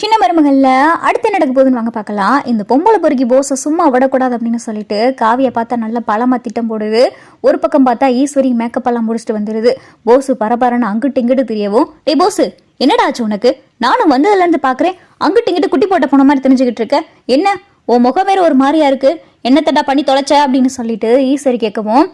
சின்ன மருமகளில் அடுத்து நடக்க போகுதுன்னு வாங்க பார்க்கலாம். இந்த பொம்பளை பொறுக்கி போஸை சும்மா விடக்கூடாது அப்படின்னு சொல்லிட்டு காவியை பார்த்தா நல்லா பழமாக திட்டம் போடுது. ஒரு பக்கம் பார்த்தா ஈஸ்வரி மேக்கப்பெல்லாம் முடிச்சுட்டு வந்துடுது போஸு பரபரன்னு அங்கிட்டு இங்கிட்டு தெரியவும் டேய் போஸு என்னடா ஆச்சு உனக்கு? நானும் வந்ததுலேருந்து பார்க்குறேன் அங்கிட்டு இங்கிட்டு குட்டி போட்ட போன மாதிரி தெரிஞ்சுக்கிட்டு இருக்க. என்ன? உன் முகம் வேறு ஒரு மாதிரியா இருக்கு. என்னத்தடா பண்ணி தொலைச்ச? அப்படின்னு சொல்லிட்டு ஈஸ்வரி கேட்கவும்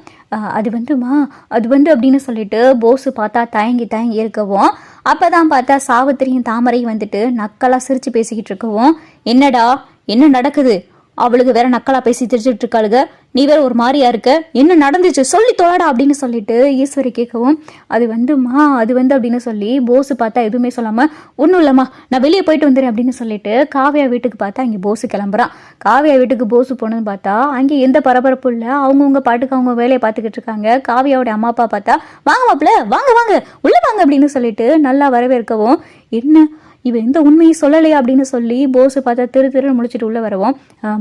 அது வந்துமா அது வந்து அப்படின்னு சொல்லிட்டு போஸு பார்த்தா தயங்கி தயங்கி இருக்கவும் அப்பதான் பார்த்தா சாவித்திரியும் தாமரையும் வந்துட்டு நக்கலாக சிரித்து பேசிக்கிட்டு இருக்கவும் என்னடா என்ன நடக்குது? அவளுக்கு வேற நக்கலா பேசி சிரிச்சுட்டு இருக்காளுங்க நீ வேற ஒரு மாதிரியா இருக்க? என்ன நடந்துச்சு? சொல்லி தொலைடா அப்படின்னு சொல்லிட்டு ஈஸ்வரி கேட்கவும் அது வந்துமா அது வந்து அப்படின்னு சொல்லி போஸு பார்த்தா எதுவுமே சொல்லாம ஒன்றும் இல்லைம்மா நான் வெளியே போயிட்டு வந்துடுறேன் அப்படின்னு சொல்லிட்டு காவியா வீட்டுக்கு பார்த்தா இங்கே போஸு கிளம்புறான் காவியா வீட்டுக்கு போஸு போனதுன்னு பார்த்தா அங்கே எந்த பரபரப்பும் இல்லை. அவங்கவுங்க பாட்டுக்கு அவங்க வேலையை பார்த்துக்கிட்டு இருக்காங்க. காவியாவோட அம்மா அப்பா பார்த்தா வாங்க மாப்பிள்ள வாங்க வாங்க உள்ள வாங்க அப்படின்னு சொல்லிட்டு நல்லா வரவேற்கவும் என்ன இவன் எந்த உண்மையை சொல்லலையா அப்படின்னு சொல்லி போஸு பார்த்தா திரு திரு முடிச்சுட்டு உள்ளே வரவும்.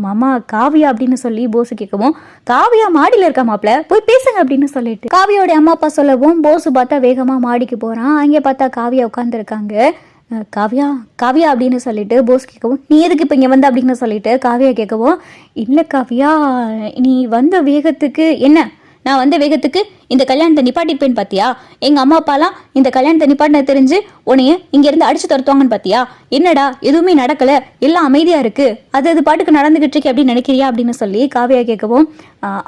மாமா காவியா அப்படின்னு சொல்லி போஸு கேட்கவும் காவியா மாடியில் இருக்கா மாப்பிள? போய் பேசுங்க அப்படின்னு சொல்லிட்டு. காவியோட அம்மா அப்பா சொல்லவும் போஸு பார்த்தா வேகமாக மாடிக்கு போகிறான் அங்கே பார்த்தா காவியா உட்காந்துருக்காங்க காவியா காவியா அப்படின்னு சொல்லிட்டு போஸ் கேட்கவும் நீ எதுக்கு இப்போ இங்கே வந்த அப்படின்னு சொல்லிட்டு காவியா கேட்கவும் இல்லை காவியா நீ வந்த வேகத்துக்கு என்ன நான் வந்த வேகத்துக்கு இந்த கல்யாணத்தை நிப்பாட்டிப்பேன் பார்த்தியா எங்கள் அம்மா அப்பாலாம் இந்த கல்யாணத்தை நிப்பாட்டின தெரிஞ்சு உன்னைய இங்கேருந்து அடிச்சு துரத்துவாங்கன்னு பார்த்தியா என்னடா எதுவுமே நடக்கல எல்லாம் அமைதியாக இருக்கு அது அது பாட்டுக்கு நடந்துகிட்டு இருக்கு அப்படின்னு நினைக்கிறியா அப்படின்னு சொல்லி காவியா கேட்கவும்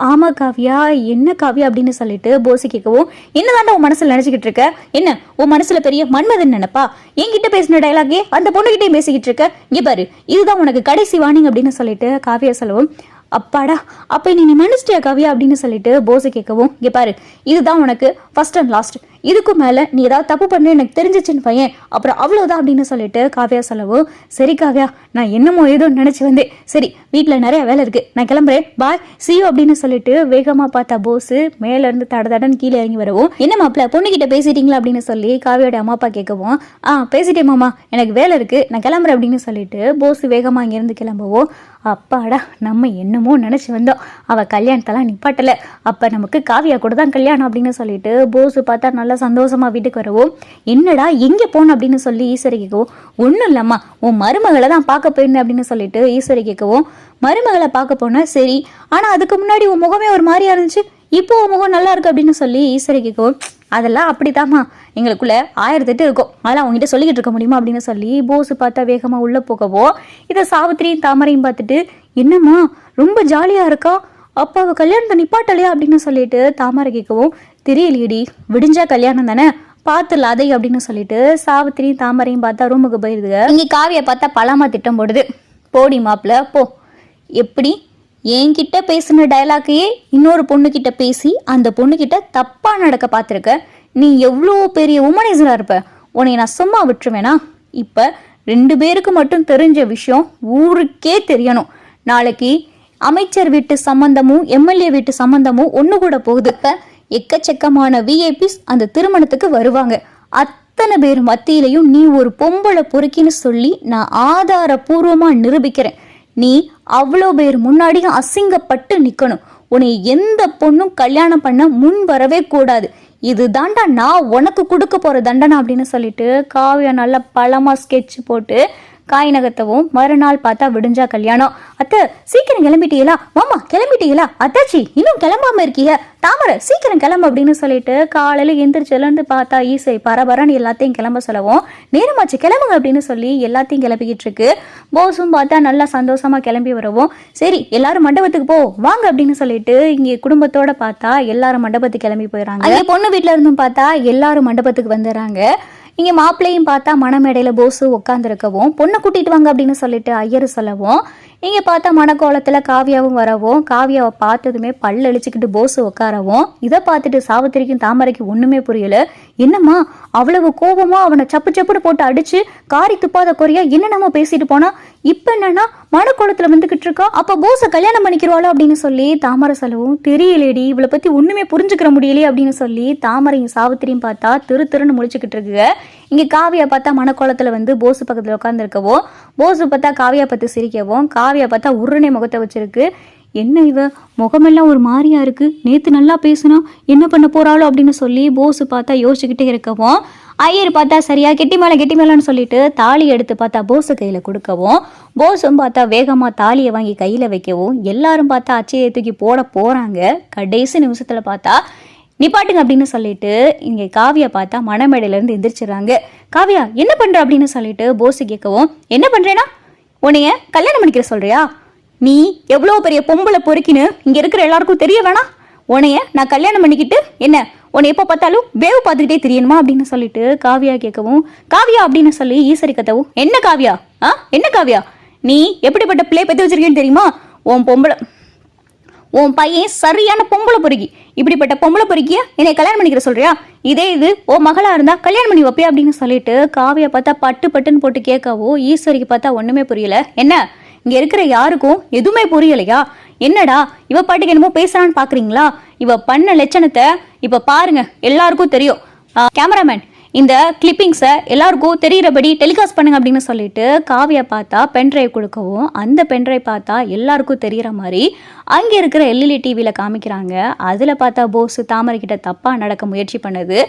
ஆமா காவியா என்ன காவியா அப்படின்னு சொல்லிட்டு போசி கேட்கவும் என்னதாண்டா உன் மனசுல நினைச்சுக்கிட்டு இருக்க? என்ன உன் மனசுல பெரிய மன்மதன் நினைப்பா? என்கிட்ட பேசின டைலாகே அந்த பொண்ணுகிட்டே பேசிக்கிட்டு இருக்க? இங்க பாரு இதுதான் உனக்கு கடைசி வார்னிங் அப்படின்னு சொல்லிட்டு காவியா சொல்லவும் அப்பாடா அப்ப நீ நீ மன்னிச்சிட்டியா கவியா அப்படின்னு சொல்லிட்டு போஸை கேட்கவும் இங்க பாரு இதுதான் உனக்கு ஃபர்ஸ்ட் அண்ட் லாஸ்ட் இதுக்கு மேலே நீ ஏதாவது தப்பு பண்ணு எனக்கு தெரிஞ்சிச்சின்னு பையன். அப்புறம் அவ்வளோதான் அப்படின்னு சொல்லிட்டு காவியா சொல்லவும் சரி காவியா நான் என்னமோ ஏதோ நினச்சி வந்தேன். சரி வீட்டில் நிறைய வேலை இருக்குது நான் கிளம்புறேன். பாய் சியூ அப்படின்னு சொல்லிட்டு வேகமாக பார்த்தா போஸு மேலேருந்து தட தடன்னு கீழே இறங்கி வரவும் என்ன மாப்பிள்ள பொண்ணுகிட்ட பேசிட்டீங்களா? அப்படின்னு சொல்லி காவியோட அம்மா அப்பா கேட்கவும் ஆ பேசிட்டேன் மாமா. எனக்கு வேலை இருக்குது நான் கிளம்புறேன் அப்படின்னு சொல்லிட்டு போஸ் வேகமாக இங்கேருந்து கிளம்பவும் அப்பாடா நம்ம என்னமோ நினச்சி வந்தோம். அவள் கல்யாணத்தெல்லாம் நிப்பாட்டலை. அப்போ நமக்கு காவியா கூட தான் கல்யாணம் அப்படின்னு சொல்லிட்டு போஸு பார்த்தா நல்லா சந்தோஷமா வீட்டுக்கு வருவோம். என்னடா எங்கே போன அப்படின்னு சொல்லி ஈஸ்வரி கேட்கவும் ஒன்றும் இல்லைம்மா உன் மருமகளை தான் பார்க்க போயிருந்தேன் அப்படின்னு சொல்லிட்டு ஈஸ்வரி கேட்கவும் மருமகளை பார்க்க போனா? சரி ஆனால் அதுக்கு முன்னாடி உன் முகமே ஒரு மாதிரியா இருந்துச்சு. இப்போ உன் முகம் நல்லா இருக்கு அப்படின்னு சொல்லி ஈஸ்வரி கேட்கவும் அதெல்லாம் அப்படித்தாம்மா எங்களுக்குள்ள ஆயிரத்தெட்டு இருக்கும். அதெல்லாம் அவங்ககிட்ட சொல்லிக்கிட்டு இருக்க முடியுமா? அப்படின்னு சொல்லி போஸு பார்த்தா வேகமாக உள்ளே போகவோ இதை சாவித்திரியும் தாமரையும் பார்த்துட்டு என்னம்மா ரொம்ப ஜாலியாக இருக்கா? அப்போ அவள் கல்யாணத்தை நிப்பாட்டலையா? அப்படின்னு சொல்லிட்டு தாமரை கேட்கவும் தெரியலையடி விடிஞ்சா கல்யாணம் தானே? பார்த்துல அதை அப்படின்னு சொல்லிட்டு சாவித்திரியும் தாமரையும் பார்த்தா ரூமுக்கு போயிருதுங்க இங்கே காவியை பார்த்தா பழமா திட்டம் போடுது. போடி மாப்பிள்ள போ. எப்படி? என்கிட்ட பேசின டயலாக்கையே இன்னொரு பொண்ணுக்கிட்ட பேசி அந்த பொண்ணுக்கிட்ட தப்பா நடக்க பார்த்துருக்க. நீ எவ்வளோ பெரிய உமனைசராக இருப்ப. உன்னை நான் சும்மா விட்டுருவேனா? இப்போ ரெண்டு பேருக்கு மட்டும் தெரிஞ்ச விஷயம் ஊருக்கே தெரியணும். நாளைக்கு அமைச்சர் வீட்டு சம்பந்தமும் எம்எல்ஏ வீட்டு சம்பந்தமும் ஒன்று கூட போகுது. இப்போ எக்கச்சக்கமான விஐபிஸ் அந்த திருமணத்துக்கு வருவாங்க. அத்தனை பேர் மத்தியிலையும் நீ ஒரு பொம்பளை பொறுக்கின்னு சொல்லி நான் ஆதாரபூர்வமாக நிரூபிக்கிறேன். நீ அவ்வளோ பேர் முன்னாடியும் அசிங்கப்பட்டு நிற்கணும் உன்னை எந்த பொண்ணும் கல்யாணம் பண்ண முன் வரவே கூடாது. இது தாண்டா நான் உனக்கு கொடுக்க போகிற தண்டனை அப்படின்னு சொல்லிட்டு காவியா நல்லா பழமாக ஸ்கெட்ச் போட்டு காய் நகர்த்தவும் மறுநாள் பார்த்தா விடிஞ்சா கல்யாணம். அத்தை சீக்கிரம் கிளம்பிட்டீங்களா? மாமா கிளம்பிட்டீங்களா? அத்தாச்சி இன்னும் கிளம்பாம இருக்கீங்க. தாமரை சீக்கிரம் கிளம்பு அப்படின்னு சொல்லிட்டு காலையில எந்திரிச்சிலேருந்து பார்த்தா ஈசை பரபரன்னு எல்லாத்தையும் கிளம்ப சொல்லவும் நேரமாச்சு கிளம்புங்க அப்படின்னு சொல்லி எல்லாத்தையும் கிளப்பிக்கிட்டு இருக்கு. போஸும் பார்த்தா நல்லா சந்தோஷமா கிளம்பி வரவும். சரி எல்லாரும் மண்டபத்துக்கு போ வாங்க அப்படின்னு சொல்லிட்டு இங்கே குடும்பத்தோட பார்த்தா எல்லாரும் மண்டபத்துக்கு கிளம்பி போயிடறாங்க. பொண்ணு வீட்ல இருந்தும் பார்த்தா எல்லாரும் மண்டபத்துக்கு வந்துடுறாங்க. இங்கே மாப்பிள்ளையும் பார்த்தா மணமேடையில் போஸு உட்காந்துருக்கவும் பொண்ணை கூட்டிட்டு வாங்க அப்படின்னு சொல்லிட்டு ஐயர் சொல்லவும் இங்கே பார்த்தா மணக்கோலத்தில் காவியாவும் வரவும் காவியாவை பார்த்ததுமே பல் அழிச்சுக்கிட்டு போஸு உட்காரவும் இதை பார்த்துட்டு சாவித்திரிக்கும் தாமரைக்கும் ஒன்றுமே புரியல. என்னம்மா அவ்வளவு கோபமாக அவனை சப்பு சப்புன்னு போட்டு அடிச்சு காரி துப்பாத குறையா என்னென்னமோ நம்ம பேசிட்டு போனா இப்போ என்னன்னா மனக்கோலத்தில் வந்துக்கிட்டு இருக்கா? அப்போ போஸை கல்யாணம் பண்ணிக்கிறவாளோ அப்படின்னு சொல்லி தாமரை செலவும் தெரியலேடி இவளை பற்றி ஒன்றுமே புரிஞ்சுக்கிற முடியலையே அப்படின்னு சொல்லி தாமரையும் சாவித்திரியும் பார்த்தா திரு திருன்னு முடிச்சுக்கிட்டு இருக்குங்க. இங்கே காவியா பார்த்தா மனக்கோலத்தில் வந்து போஸு பக்கத்தில் உட்காந்துருக்கவும் போஸு பார்த்தா காவியா பார்த்து சிரிக்கவும் கா காவியா பார்த்தா உருணை முகத்தை வச்சிருக்கு. என்ன இவ? முகமெல்லாம் ஒரு மாதிரியா இருக்கு. நேத்து நல்லா பேசுனா என்ன பண்ண போறாளோ அப்படின்னு சொல்லி போஸு பார்த்தா யோசிச்சுக்கிட்டே இருக்கவும் ஐயர் பார்த்தா சரியா கெட்டி மேலே கெட்டி மேலன்னு சொல்லிட்டு தாலி எடுத்து பார்த்தா போஸு கையில் கொடுக்கவும் போஸும் பார்த்தா வேகமாக தாலியை வாங்கி கையில் வைக்கவும் எல்லாரும் பார்த்தா அச்சையை தூக்கி போட போகிறாங்க கடைசி நிமிஷத்தில் பார்த்தா நிப்பாட்டுங்க அப்படின்னு சொல்லிட்டு இங்கே காவியா பார்த்தா மணமேடையிலேருந்து எந்திரிச்சிடுறாங்க. காவியா என்ன பண்ணுற அப்படின்னு சொல்லிட்டு போஸு கேட்கவும் என்ன பண்ணுறேன்னா உன்னைய கல்யாணம் பண்ணிக்கிற சொல்றியா? நீ எவ்வளோ பெரிய பொம்பளை பொறுக்கின்னு இங்கே இருக்கிற எல்லாருக்கும் தெரிய வேணாம். உன்னைய நான் கல்யாணம் பண்ணிக்கிட்டு என்ன உன்னை எப்போ பார்த்தாலும் வேவு பார்த்துக்கிட்டே தெரியணுமா அப்படின்னு சொல்லிட்டு காவியா கேட்கவும் காவியா அப்படின்னு சொல்லி ஈஸ்வரி கத்தவும் என்ன காவியா? ஆ? என்ன காவியா? நீ எப்படிப்பட்ட பிள்ளை பெற்று வச்சிருக்கேன்னு தெரியுமா? உன் பொம்பளை உன் பையன் சரியான பொம்பளை பொறுக்கி. இப்படிப்பட்ட பொம்பளை பொறுக்கிய என்னை கல்யாணம் பண்ணிக்கிற சொல்றியா? இதே இது ஓ மகளா இருந்தா கல்யாணம் பண்ணி வைப்பியா அப்படின்னு சொல்லிட்டு காவியை பார்த்தா பட்டு பட்டுன்னு போட்டு கேட்கவோ ஈஸ்வரிக்கு பார்த்தா ஒண்ணுமே புரியல. என்ன? இங்க இருக்கிற யாருக்கும் எதுவுமே புரியலையா? என்னடா இவ பாட்டுக்கு என்னமோ பேசுறான்னு பாக்குறீங்களா? இவ பண்ண லட்சணத்தை இப்ப பாருங்க எல்லாருக்கும் தெரியும். கேமராமேன் இந்த கிளிப்பிங்ஸை எல்லாருக்கும் தெரிகிறபடி டெலிகாஸ்ட் பண்ணுங்க அப்படின்னு சொல்லிட்டு காவியா பார்த்தா பென்ட்ரைவ் கொடுக்கவும் அந்த பென்ட்ரைவ் பார்த்தா எல்லாருக்கும் தெரிகிற மாதிரி அங்கே இருக்கிற எல்இடி டிவியில் காமிக்கிறாங்க. அதில் பார்த்தா போஸ் தாமரை கிட்ட தப்பாக நடக்க முயற்சி பண்ணது.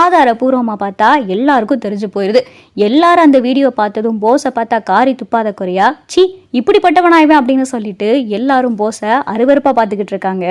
ஆதாரபூர்வமாக பார்த்தா எல்லாருக்கும் தெரிஞ்சு போயிடுது எல்லாரும் அந்த வீடியோ பார்த்ததும் போஸை பார்த்தா காரி துப்பாத குறையா சி இப்படிப்பட்டவனாய்வேன் அப்படின்னு சொல்லிட்டு எல்லாரும் போஸை அருவருப்பாக பார்த்துக்கிட்டு இருக்காங்க.